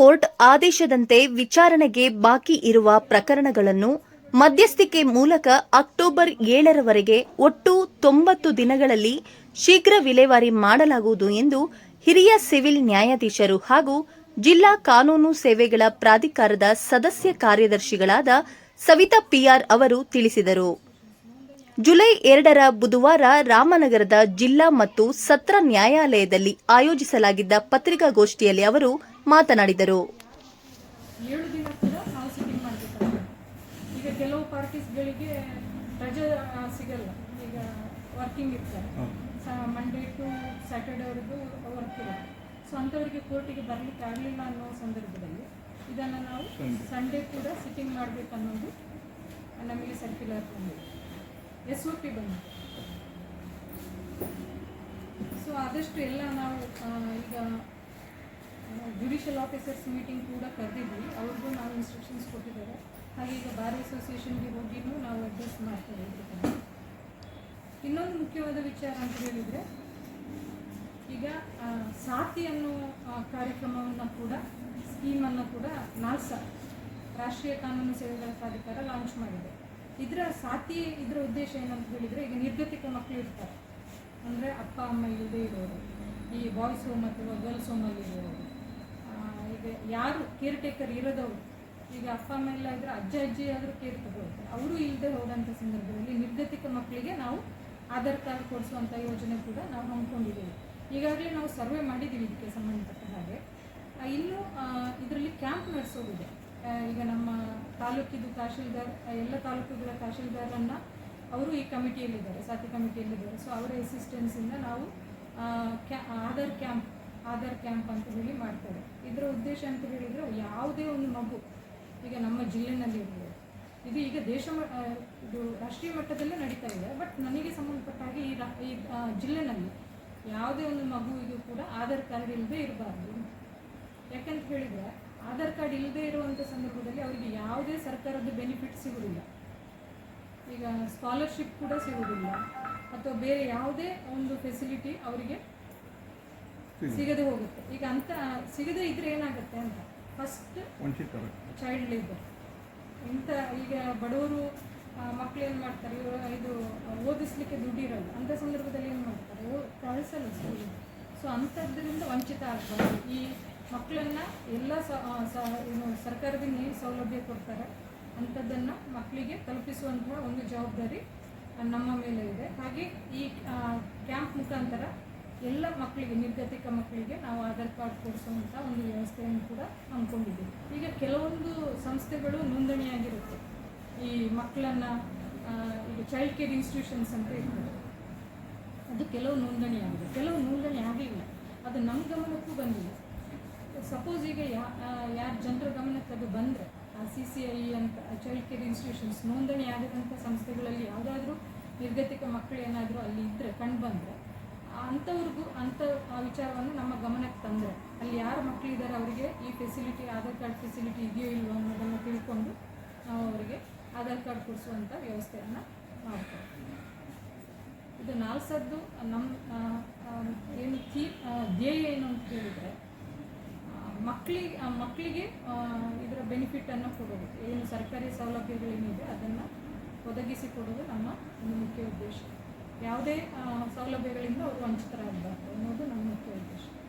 Court ಆದೇಶದಂತೆ ವಿಚಾರಣೆಗೆ ಬಾಕಿ ಇರುವ ಪ್ರಕರಣಗಳನ್ನು ಮಧ್ಯಸ್ಥಿಕೆ ಮೂಲಕ ಅಕ್ಟೋಬರ್ ಏಳರವರೆಗೆ ಒಟ್ಟು ತೊಂಬತ್ತು ದಿನಗಳಲ್ಲಿ ಶೀಘ್ರ ವಿಲೇವಾರಿ ಮಾಡಲಾಗುವುದು ಎಂದು ಹಿರಿಯ ಸಿವಿಲ್ ನ್ಯಾಯಾಧೀಶರು ಹಾಗೂ ಜಿಲ್ಲಾ ಕಾನೂನು ಸೇವೆಗಳ ಪ್ರಾಧಿಕಾರದ ಸದಸ್ಯ ಕಾರ್ಯದರ್ಶಿಗಳಾದ ಸವಿತಾ ಪಿಆರ್ ಅವರು ತಿಳಿಸಿದರು. ಜುಲೈ ಎರಡರ ಬುಧವಾರ ರಾಮನಗರದ ಜಿಲ್ಲಾ ಮತ್ತು ಸತ್ರ ನ್ಯಾಯಾಲಯದಲ್ಲಿ ಆಯೋಜಿಸಲಾಗಿದ್ದ ಪತ್ರಿಕಾಗೋಷ್ಠಿಯಲ್ಲಿ ಅವರು ಮಾತನಾಡಿದರು. ಏಳು ದಿನ ಕೂಡ ನಾವು ಸಿಟ್ಟಿಂಗ್ ಮಾಡಬೇಕಾಗುತ್ತೆ ಈಗ ಕೆಲವು ಪಾರ್ಟೀಸ್ಗಳಿಗೆ ರಜೆ ಆ, ಸಿಗಲ್ಲ. ಈಗ ವರ್ಕಿಂಗ್ ಇರ್ತಾರೆ. ಮಂಡೇ ಟು ಸ್ಯಾಟರ್ಡೇವರೆಗೂ ವರ್ಕ್ ಇರುತ್ತೆ ಸೊ ಅಂಥವರಿಗೆ ಕೋರ್ಟಿಗೆ ಬರಲಿಕ್ಕೆ ಆಗಲಿಲ್ಲ ಅನ್ನೋ ಸಂದರ್ಭದಲ್ಲಿ ಇದನ್ನು ನಾವು ಸಂಡೇ ಕೂಡ ಸಿಟ್ಟಿಂಗ್ ಮಾಡಬೇಕನ್ನೋದು ನಮಗೆ ಸರ್ಕ್ಯುಲರ್ ಬಂದಿದೆ. ಎಸ್ ಒ ಪಿ ಬಂದಿದೆ. ಸೊ ಆದಷ್ಟು ಎಲ್ಲ ನಾವು ಆ, ಈಗ ಜುಡಿಷಿಯಲ್ ಆಫೀಸರ್ಸ್ ಮೀಟಿಂಗ್ ಕೂಡ ಕರೆದಿದ್ವಿ. ಅವ್ರಿಗೂ ನಾವು ಇನ್ಸ್ಟ್ರಕ್ಷನ್ಸ್ ಕೊಟ್ಟಿದ್ದಾರೆ ಹಾಗೆ ಈಗ ಬಾರ್ ಅಸೋಸಿಯೇಷನ್ಗೆ ಹೋಗಿನೂ ನಾವು ಅಡ್ರೆಸ್ ಮಾಡ್ತೇವೆ ಇನ್ನೊಂದು ಮುಖ್ಯವಾದ ವಿಚಾರ ಅಂತ ಹೇಳಿದರೆ, ಈಗ ಸಾಥಿ ಅನ್ನೋ ಕಾರ್ಯಕ್ರಮವನ್ನು ಕೂಡ ಸ್ಕೀಮನ್ನು ಕೂಡ ನಾಲ್ಸ ರಾಷ್ಟ್ರೀಯ ಕಾನೂನು ಸೇವೆಗಳ ಪ್ರಾಧಿಕಾರ ಲಾಂಚ್ ಮಾಡಿದೆ. ಇದರ ಸಾತಿ, ಇದರ ಉದ್ದೇಶ ಏನಂತ ಹೇಳಿದರೆ, ಈಗ ನಿರ್ಗತಿಕ ಮಕ್ಕಳು ಇರ್ತಾರೆ. ಅಂದರೆ ಅಪ್ಪ, ಅಮ್ಮ ಇಲ್ಲದೆ ಇರೋರು. ಈ ಬಾಯ್ಸ್ ಹೋಮ್ ಅಥವಾ ಗರ್ಲ್ಸ್ ಹೋಮಲ್ಲಿ ಈಗ ಯಾರು ಕೇರ್ ಟೇಕರ್ ಇರೋದವ್ರು? ಈಗ ಅಪ್ಪ, ಅಮ್ಮ ಎಲ್ಲ ಇದ್ರೆ ಅಜ್ಜ, ಅಜ್ಜಿ ಆದರೂ ಕೇರ್ ತಗೊಳ್ತಾರೆ ಅವರು ಇಲ್ಲದೆ ಹೋದಂಥ ಸಂದರ್ಭದಲ್ಲಿ ನಿರ್ಗತಿಕ ಮಕ್ಕಳಿಗೆ ನಾವು ಆಧಾರ್ ಕಾರ್ಡ್ ಕೊಡಿಸುವಂಥ ಯೋಜನೆ ಕೂಡ ನಾವು ಹಮ್ಮಿಕೊಂಡಿದ್ದೀವಿ. ಈಗಾಗಲೇ ನಾವು ಸರ್ವೆ ಮಾಡಿದ್ದೀವಿ ಇದಕ್ಕೆ ಸಂಬಂಧಪಟ್ಟ ಹಾಗೆ. ಇನ್ನು ಇದರಲ್ಲಿ ಕ್ಯಾಂಪ್ ನಡೆಸೋದಿದೆ ಈಗ ನಮ್ಮ ತಾಲೂಕಿದು ತಹಶೀಲ್ದಾರ್ ಎಲ್ಲ ತಾಲೂಕುಗಳ ತಹಶೀಲ್ದಾರನ್ನು ಅವರು ಈ ಕಮಿಟಿಯಲ್ಲಿದ್ದಾರೆ, ಸಾತಿ ಕಮಿಟಿಯಲ್ಲಿದ್ದಾರೆ. ಸೊ ಅವರ ಅಸಿಸ್ಟೆನ್ಸಿಂದ ನಾವು ಕ್ಯಾ, ಆಧಾರ್ ಕ್ಯಾಂಪ್ ಆಧಾರ್ ಕ್ಯಾಂಪ್ ಅಂತ ಹೇಳಿ ಮಾಡ್ತಾರೆ. ಇದರ ಉದ್ದೇಶ ಅಂತ ಹೇಳಿದರೆ ಯಾವುದೇ ಒಂದು ಮಗು ಈಗ ನಮ್ಮ ಜಿಲ್ಲೆನಲ್ಲಿ ಇರ್ಬೋದು ಇದು ಈಗ ದೇಶ ಇದು ರಾಷ್ಟ್ರೀಯ ಮಟ್ಟದಲ್ಲೇ ನಡೀತಾ ಇದೆ, ಬಟ್ ನನಗೆ ಸಂಬಂಧಪಟ್ಟ ಹಾಗೆ ಈ ರಾ- ಈ ಜಿಲ್ಲೆನಲ್ಲಿ ಯಾವುದೇ ಒಂದು ಮಗುವಿಗೂ ಕೂಡ ಆಧಾರ್ ಕಾರ್ಡ್ ಇಲ್ಲದೆ ಇರಬಾರ್ದು. ಯಾಕಂತ ಹೇಳಿದರೆ ಆಧಾರ್ ಕಾರ್ಡ್ ಇಲ್ಲದೆ ಇರುವಂಥ ಸಂದರ್ಭದಲ್ಲಿ ಅವರಿಗೆ ಯಾವುದೇ ಸರ್ಕಾರದ ಬೆನಿಫಿಟ್ ಸಿಗುವುದಿಲ್ಲ ಈಗ ಸ್ಕಾಲರ್ಶಿಪ್ ಕೂಡ ಸಿಗುವುದಿಲ್ಲ ಅಥವಾ ಬೇರೆ ಯಾವುದೇ ಒಂದು ಫೆಸಿಲಿಟಿ ಅವರಿಗೆ ಸಿಗದೆ ಹೋಗುತ್ತೆ. ಈಗ ಅಂತ ಸಿಗದೆ ಇದ್ರೆ ಏನಾಗುತ್ತೆ ಅಂತ? ಫಸ್ಟ್ ಚೈಲ್ಡ್ ಲೇಬರ್ ಇಂಥ ಈಗ ಬಡವರು ಮಕ್ಳು ಏನು ಮಾಡ್ತಾರೆ? ಇವರು ಇದು ಓದಿಸ್ಲಿಕ್ಕೆ ದುಡ್ಡಿರಲ್ಲ. ಅಂಥ ಸಂದರ್ಭದಲ್ಲಿ ಏನು ಮಾಡ್ತಾರೆ? ಕಳಿಸಲ್ಲ ಸ್ಕೂಲಿಗೆ ಸೊ ಅಂಥದ್ರಿಂದ ವಂಚಿತ ಆಗ್ಬಾರ್ದು. ಈ ಮಕ್ಕಳನ್ನು ಎಲ್ಲ ಏನು ಸರ್ಕಾರದಿಂದ ಏನು ಸೌಲಭ್ಯ ಕೊಡ್ತಾರೆ ಅಂಥದ್ದನ್ನು ಮಕ್ಕಳಿಗೆ ತಲುಪಿಸುವಂತಹ ಒಂದು ಜವಾಬ್ದಾರಿ ನಮ್ಮ ಮೇಲೆ ಇದೆ. ಹಾಗೆ ಈ ಕ್ಯಾಂಪ್ ಮುಖಾಂತರ ಎಲ್ಲ ಮಕ್ಕಳಿಗೆ, ನಿರ್ಗತಿಕ ಮಕ್ಕಳಿಗೆ ನಾವು ಆಧಾರ್ ಕಾರ್ಡ್ ಕೊಡಿಸುವಂಥ ಒಂದು ವ್ಯವಸ್ಥೆಯನ್ನು ಕೂಡ ಅಂದ್ಕೊಂಡಿದ್ದೀವಿ ಈಗ ಕೆಲವೊಂದು ಸಂಸ್ಥೆಗಳು ನೋಂದಣಿಯಾಗಿರುತ್ತೆ. ಈ ಮಕ್ಕಳನ್ನು ಈಗ ಚೈಲ್ಡ್ ಕೇರ್ ಇನ್ಸ್ಟಿಟ್ಯೂಷನ್ಸ್ ಅಂತ ಇರ್ತದೆ. ಅದು ಕೆಲವು ನೋಂದಣಿ ಆಗಿದೆ ಕೆಲವು ನೋಂದಣಿ ಆಗಲಿಲ್ಲ. ಅದು ನಮ್ಮ ಗಮನಕ್ಕೂ ಬಂದಿಲ್ಲ. ಸಪೋಸ್ ಈಗ ಯಾ ಯಾರ ಜನರ ಗಮನಕ್ಕೆ ಅದು ಬಂದರೆ, ಆ ಸಿ ಸಿ ಐ ಅಂತ ಚೈಲ್ಡ್ ಕೇರ್ ಇನ್ಸ್ಟಿಟ್ಯೂಷನ್ಸ್ ನೋಂದಣಿ ಆಗದಂಥ ಸಂಸ್ಥೆಗಳಲ್ಲಿ ಯಾವುದಾದ್ರೂ ನಿರ್ಗತಿಕ ಮಕ್ಕಳು ಏನಾದರೂ ಅಲ್ಲಿ ಇದ್ದರೆ ಕಂಡು ಬಂದರೆ ಅಂಥವ್ರಿಗೂ ಅಂಥ ವಿಚಾರವನ್ನು ನಮ್ಮ ಗಮನಕ್ಕೆ ತಂದರೆ, ಅಲ್ಲಿ ಯಾರು ಮಕ್ಕಳಿದ್ದಾರೆ ಅವರಿಗೆ ಈ ಫೆಸಿಲಿಟಿ ಆಧಾರ್ ಕಾರ್ಡ್ ಫೆಸಿಲಿಟಿ ಇದೆಯೋ ಇಲ್ಲವೋ ಅನ್ನೋದನ್ನು ತಿಳ್ಕೊಂಡು ನಾವು ಅವರಿಗೆ ಆಧಾರ್ ಕಾರ್ಡ್ ಕೊಡಿಸುವಂಥ ವ್ಯವಸ್ಥೆಯನ್ನು ಮಾಡ್ತೇವೆ. ಇದು ನಾಲ್ಸದ್ದು ನಮ್ಮ ಏನು ಥೀ ಧ್ಯೇಯ ಏನು ಅಂತ ಹೇಳಿದರೆ ಮಕ್ಕಳಿಗೆ ಮಕ್ಕಳಿಗೆ ಇದರ ಬೆನಿಫಿಟನ್ನು ಕೊಡೋದು. ಏನು ಸರ್ಕಾರಿ ಸೌಲಭ್ಯಗಳೇನಿದೆ ಅದನ್ನು ಒದಗಿಸಿ ಕೊಡೋದು ನಮ್ಮ ಒಂದು ಮುಖ್ಯ ಉದ್ದೇಶ. ಯಾವುದೇ ಸೌಲಭ್ಯಗಳಿಂದ ಅವರು ವಂಚಿತರಾಗಬಾರ್ದು ಅನ್ನೋದು ನಮ್ಮ ಮುಖ್ಯ ಉದ್ದೇಶ.